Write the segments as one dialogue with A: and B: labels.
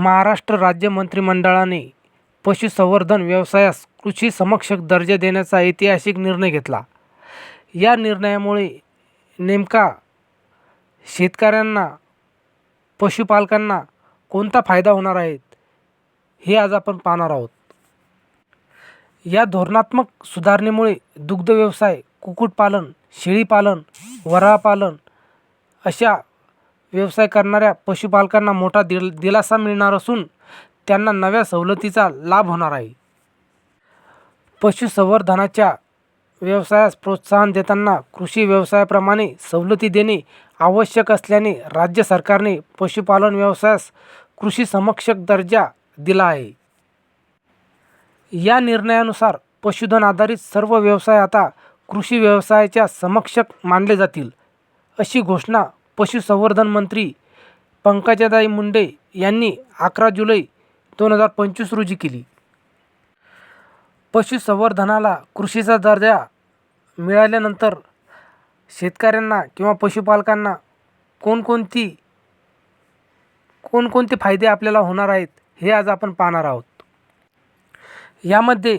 A: महाराष्ट्र राज्य मंत्रिमंडळाने पशुसंवर्धन व्यवसायास कृषी समकक्ष दर्जा देण्याचा ऐतिहासिक निर्णय घेतला. या निर्णयामुळे नेमका शेतकऱ्यांना पशुपालकांना कोणता फायदा होणार आहे हे आज आपण पाहणार आहोत. या धोरणात्मक सुधारणेमुळे दुग्धव्यवसाय कुक्कुटपालन शेळीपालन वराहपालन अशा व्यवसाय करणाऱ्या पशुपालकांना मोठा दिल दिलासा मिळणार असून त्यांना नव्या सवलतीचा लाभ होणार आहे. पशुसंवर्धनाच्या व्यवसायास प्रोत्साहन देताना कृषी व्यवसायाप्रमाणे सवलती देणे आवश्यक असल्याने राज्य सरकारने पशुपालन व्यवसायास कृषी समक्षक दर्जा दिला आहे. या निर्णयानुसार पशुधन आधारित सर्व व्यवसाय आता कृषी व्यवसायाच्या समक्षक मानले जातील अशी घोषणा पशुसंवर्धन मंत्री पंकजाताई मुंडे यांनी अकरा जुलै दोन हजार पंचवीस रोजी केली. पशुसंवर्धनाला कृषीचा दर्जा मिळाल्यानंतर शेतकऱ्यांना किंवा पशुपालकांना कोणकोणती कोणकोणते फायदे आपल्याला होणार आहेत हे आज आपण पाहणार आहोत. यामध्ये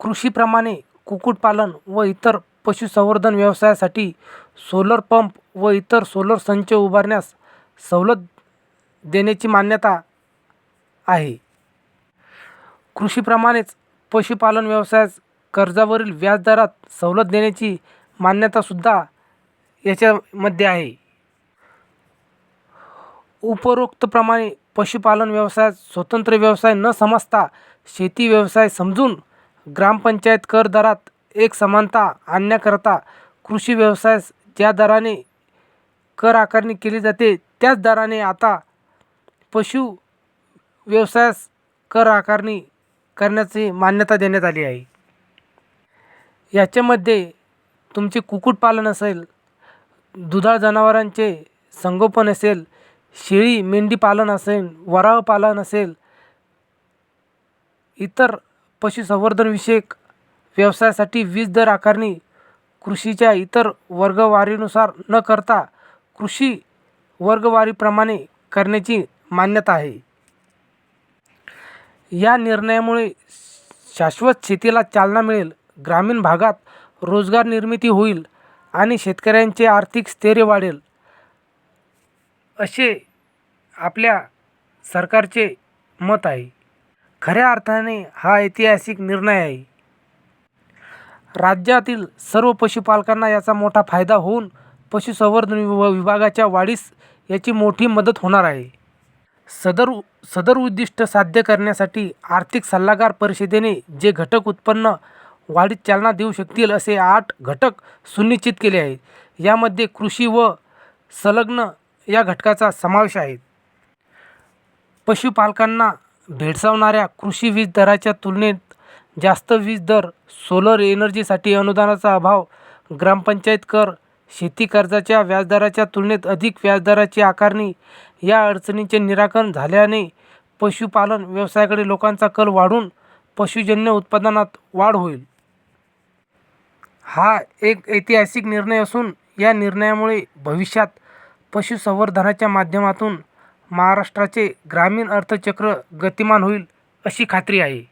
A: कृषीप्रमाणे कुक्कुटपालन व इतर पशुसंवर्धन व्यवसायासाठी सोलर पंप व इतर सोलर संच उभारण्यास सवलत देण्याची मान्यता आहे. कृषीप्रमाणेच पशुपालन व्यवसायास कर्जावरील व्याजदरात सवलत देण्याची मान्यतासुद्धा याच्यामध्ये आहे. उपरोक्तप्रमाणे पशुपालन व्यवसायात स्वतंत्र व्यवसाय न समजता शेती व्यवसाय समजून ग्रामपंचायत कर दरात एक समानता आणण्याकरता कृषी व्यवसायास ज्या दराने कर आकारणी केली जाते. त्याच दराने आता पशु व्यवसायास कर आकारणी करण्याची मान्यता देण्यात आली आहे. याच्यामध्ये तुमचे कुक्कुटपालन असेल दुधाळ जनावरांचे संगोपन असेल शेळी मेंढी पालन असेल वराह पालन असेल इतर पशुसंवर्धनविषयक व्यवसायासाठी वीज दर आकारणी कृषीच्या इतर वर्गवारीनुसार न करता कृषी वर्गवारीप्रमाणे करण्याची मान्यता आहे. या निर्णयामुळे शाश्वत शेतीला चालना मिळेल ग्रामीण भागात रोजगार निर्मिती होईल आणि शेतकऱ्यांचे आर्थिक स्थैर्य वाढेल असे आपल्या सरकारचे मत आहे. खऱ्या अर्थाने हा ऐतिहासिक निर्णय आहे. राज्यातील सर्व पशुपालकांना याचा मोठा फायदा होऊन पशुसंवर्धन विभ विभागाच्या वाढीस याची मोठी मदत होणार आहे. सदर सदर उद्दिष्ट साध्य करण्यासाठी आर्थिक सल्लागार परिषदेने जे घटक उत्पन्न वाढीत चालना देऊ शकतील असे आठ घटक सुनिश्चित केले आहेत. यामध्ये कृषी व संलग्न या घटकाचा समावेश आहे. पशुपालकांना भेडसावणाऱ्या कृषी वीज दराच्या तुलनेत जास्त वीज दर सोलर एनर्जीसाठी अनुदानाचा अभाव ग्रामपंचायत कर शेती कर्जाच्या व्याजदराच्या तुलनेत अधिक व्याजदराची आकारणी या अडचणींचे निराकरण झाल्याने पशुपालन व्यवसायाकडे लोकांचा कल वाढून पशुजन्य उत्पादनात वाढ होईल. हा एक ऐतिहासिक निर्णय असून या निर्णयामुळे भविष्यात पशुसंवर्धनाच्या माध्यमातून महाराष्ट्राचे ग्रामीण अर्थचक्र गतिमान होईल अशी खात्री आहे.